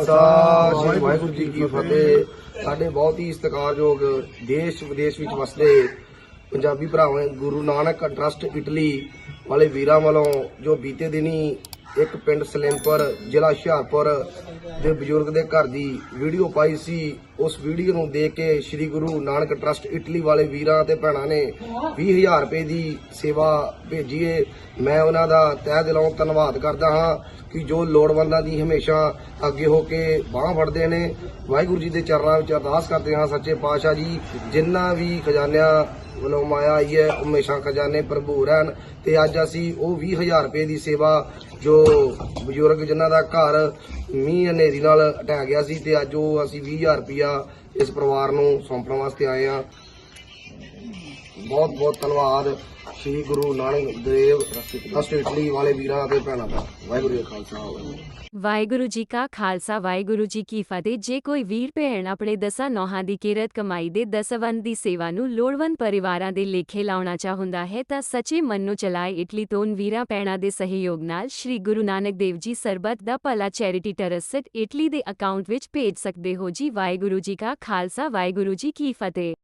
ਖਾਲਸਾ, ਸ੍ਰੀ ਵਾਹਿਗੁਰੂ ਜੀ ਕੀ ਫਤਿਹ। ਸਾਡੇ ਬਹੁਤ ਹੀ ਸਤਿਕਾਰਯੋਗ ਦੇਸ਼ ਵਿਦੇਸ਼ ਵਿੱਚ ਵਸਦੇ ਪੰਜਾਬੀ ਭਰਾਵਾਂ, ਗੁਰੂ ਨਾਨਕ ਟਰਸਟ ਇਟਲੀ ਵਾਲੇ ਵੀਰਾਂ ਵੱਲੋਂ ਜੋ ਬੀਤੇ ਦਿਨੀ ਇੱਕ ਪਿੰਡ ਸਲੇਮਪੁਰ, ਜ਼ਿਲ੍ਹਾ ਹੁਸ਼ਿਆਰਪੁਰ ਦੇ ਬਜ਼ੁਰਗ ਦੇ ਘਰ ਦੀ ਵੀਡੀਓ ਪਾਈ ਸੀ ਉਸ ਵੀਡੀਓ ਨੂੰ ਦੇਖ ਕੇ ਸ੍ਰੀ ਗੁਰੂ ਨਾਨਕ ਟਰਸਟ ਇਟਲੀ ਵਾਲੇ ਵੀਰਾਂ ਤੇ ਭੈਣਾਂ ਨੇ 20000 ਰੁਪਏ ਦੀ ਸੇਵਾ ਭੇਜੀਏ ਮੈਂ ਉਹਨਾਂ ਦਾ ਤਹਿ ਦਿਲੋਂ ਧੰਨਵਾਦ ਕਰਦਾ ਹਾਂ ਕਿ ਜੋ ਲੋੜਵੰਦਾਂ ਦੀ ਹਮੇਸ਼ਾ ਅੱਗੇ ਹੋ ਕੇ ਬਾਹ ਫੜਦੇ ਨੇ। ਵਾਹਿਗੁਰੂ ਜੀ ਦੇ ਚਰਨਾਂ ਵਿੱਚ ਅਰਦਾਸ ਕਰਦੇ ਹਾਂ ਸੱਚੇ ਪਾਤਸ਼ਾਹ ਜੀ, ਜਿੰਨਾ ਵੀ ਖਜ਼ਾਨਿਆਂ ਵੱਲੋਂ ਮਾਇਆ ਆਈ ਹੈ, ਉਹ ਹਮੇਸ਼ਾ ਖਜ਼ਾਨੇ ਭਰਪੂਰ ਹਨ ਤੇ ਅੱਜ ਅਸੀਂ ਉਹ 20000 ਰੁਪਏ ਦੀ ਸੇਵਾ ਜੋ ਬਜ਼ੁਰਗ ਜਿਨ੍ਹਾਂ ਦਾ ਘਰ ਮੀਂਹ ਹਨੇਰੀ ਨਾਲ ਢਹਿ ਗਿਆ ਸੀ ਤੇ ਅੱਜ ਉਹ ਅਸੀਂ 20000 ਰੁਪਇਆ ਇਸ ਪਰਿਵਾਰ ਨੂੰ ਸੌਂਪਣ ਵਾਸਤੇ ਆਏ ਹਾਂ। ਬਹੁਤ ਬਹੁਤ ਧੰਨਵਾਦ। ਸ੍ਰੀ ਗੁਰੂ ਨਾਨਕ ਦੇਵ ਟਰਸਟ ਇਟਲੀ ਵਾਲੇ ਵੀਰਾਂ ਅਤੇ ਭੈਣਾਂ ਦਾ ਵਾਹਿਗੁਰੂ ਜੀ ਕਾ ਖਾਲਸਾ, ਵਾਹਿਗੁਰੂ ਜੀ ਕੀ ਫਤਿਹ। ਕਾ ਖਾਲਸਾ, ਵਾਹਿਗੁਰੂ ਜੀ ਕੀ ਫਤਿਹ। ਜੇ ਕੋਈ ਵੀਰ, ਭੈਣ ਆਪਣੇ ਦਸਾਂ ਨੌਹਾਂ ਦੀ ਕਿਰਤ ਕਮਾਈ ਦੇ ਦਸਵੰਦ ਦੀ ਸੇਵਾ ਨੂੰ ਲੋੜਵੰਦ ਪਰਿਵਾਰਾਂ ਦੇ ਲੇਖੇ ਲਾਉਣਾ ਚਾਹੁੰਦਾ ਹੈ, ਤਾਂ ਸੱਚੇ ਮਨ ਨੂੰ ਚਲਾਏ ਇਟਲੀ ਤੋਂ ਵੀਰਾਂ, ਭੈਣਾਂ ਦੇ ਸਹਿਯੋਗ ਨਾਲ ਸ੍ਰੀ Guru Nanak Dev ji Sarbat Da Bhala charity trust Italy ਦੇ ਅਕਾਊਂਟ ਵਿੱਚ ਭੇਜ ਸਕਦੇ ਹੋ ਜੀ। ਵਾਹਿਗੁਰੂ ਜੀ ਕਾ ਖਾਲਸਾ, ਵਾਹਿਗੁਰੂ ਜੀ ਕੀ ਫਤਿਹ।